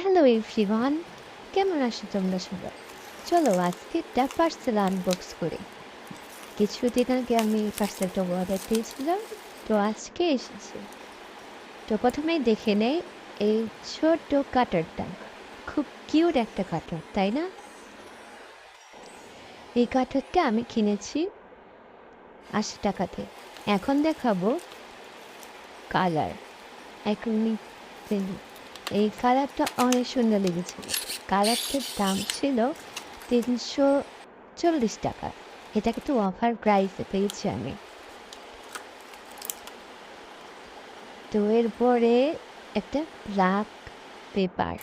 Hello everyone, কেমন আছো তোমরা সবাই? চলো আজকে একটা পার্সেল আনবক্স করি। কিছুদিন আগে আমি পার্সেলটা অর্ডার দিয়েছিলাম, তো আজকে এসেছে। তো প্রথমেই দেখে নেই, এই ছোট্ট কাটারটা খুব কিউট একটা কাটার তাই না? এই কাটারটা আমি কিনেছি আশি টাকাতে এখন দেখাবো কালার এখনই এই কালারটা অনেক সুন্দর লেগেছিল কালারটার দাম ছিল তিনশো চল্লিশ টাকা। এটা কিন্তু অফার প্রাইসে পেয়েছি আমি। তো এরপরে একটা ব্ল্যাক পেপার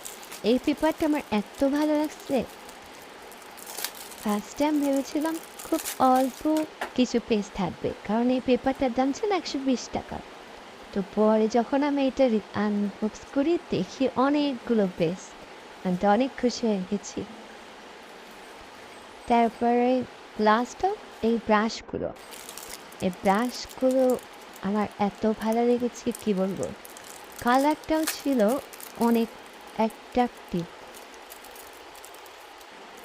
এই পেপারটা আমার এত ভালো লাগছে। ফার্স্ট টাইম ভেবেছিলাম খুব অল্প কিছু পেজ থাকবে। কারণ এই পেপারটার দাম ছিল একশো বিশ টাকা। তো পরে যখন আমি এটা আনবক্স করি, দেখি অনেকগুলো পেজ আমি তো অনেক খুশি হয়ে গেছি। তারপরে লাস্টও এই ব্রাশগুলো এই ব্রাশগুলো আমার এত ভালো লেগেছে, কি বলব? কালারটাও ছিল অনেক অ্যাট্রাকটিভ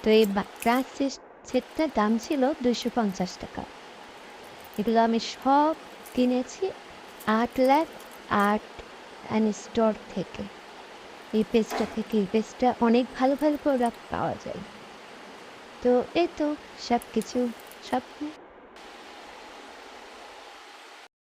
তো এই ব্রাশ সেটটার দাম ছিল দুশো পঞ্চাশ টাকা। এগুলো আমি সব কিনেছি আট লাখ আর্ট অ্যান্ড স্টোর থেকে। এই পেজটা থেকে এই পেজটা অনেক ভালো ভালো প্রোডাক্ট পাওয়া যায়। তো এই তো সব কিছু সব